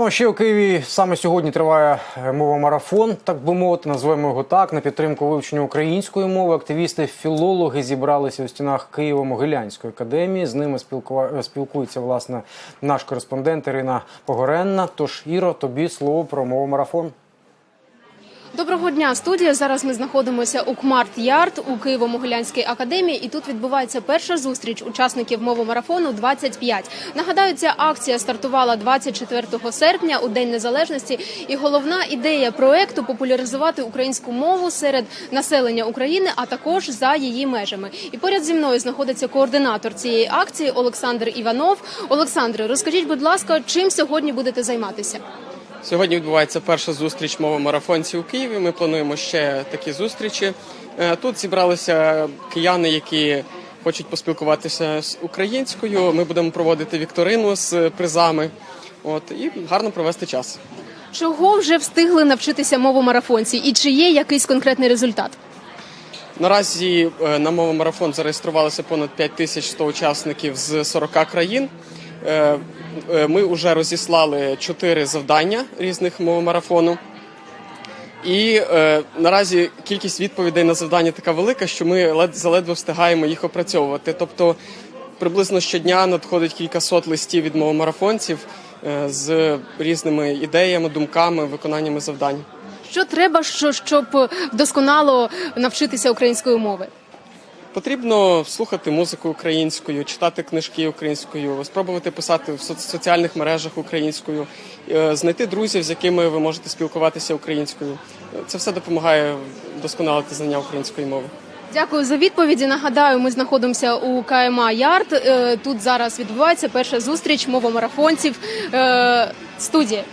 Ну а ще у Києві саме сьогодні триває е, мова-марафон, так би мовити, назвемо його так. На підтримку вивчення української мови активісти-філологи зібралися у стінах Києво-Могилянської академії. З ними спілкува- спілкується власне наш кореспондент Ірина Погоренна. Тож Іро, тобі слово про мову-марафон. Доброго дня, студія. Зараз ми знаходимося у Кмарт Ярд у Києво-Могилянській академії, і тут відбувається перша зустріч учасників мовомарафону 25. Нагадаю, ця акція стартувала 24 серпня у День Незалежності. І головна ідея проекту популяризувати українську мову серед населення України, а також за її межами. І поряд зі мною знаходиться координатор цієї акції Олександр Іванов. Олександре, розкажіть, будь ласка, чим сьогодні будете займатися? Сьогодні відбувається перша зустріч мовомарафонців у Києві. Ми плануємо ще такі зустрічі. Е, Тут зібралися кияни, які хочуть поспілкуватися з українською. Ми будемо проводити вікторину з призами. От і гарно провести час. Чого вже встигли навчитися мовомарафонці, і чи є якийсь конкретний результат? Наразі е, на мовомарафон зареєструвалося понад 5100 учасників з 40 країн. Е, е, Ми вже розіслали чотири завдання різних мовомарафону. І е, наразі кількість відповідей на завдання така велика, що ми лед заледве встигаємо їх опрацьовувати. Тобто приблизно щодня надходить кількасот листів від мовомарафонців е, з різними ідеями, думками, виконаннями завдань. Що треба, що- щоб досконало навчитися української мови? Потрібно слухати музику українською, читати книжки українською, спробувати писати в соц- соціальних мережах українською, е, знайти друзів, з якими ви можете спілкуватися українською. Це все допомагає вдосконалити знання української мови. Дякую за відповіді. Нагадаю, ми знаходимося у КМА Ярд. Е, Тут зараз відбувається перша зустріч мовомарафонців. Е, Студія.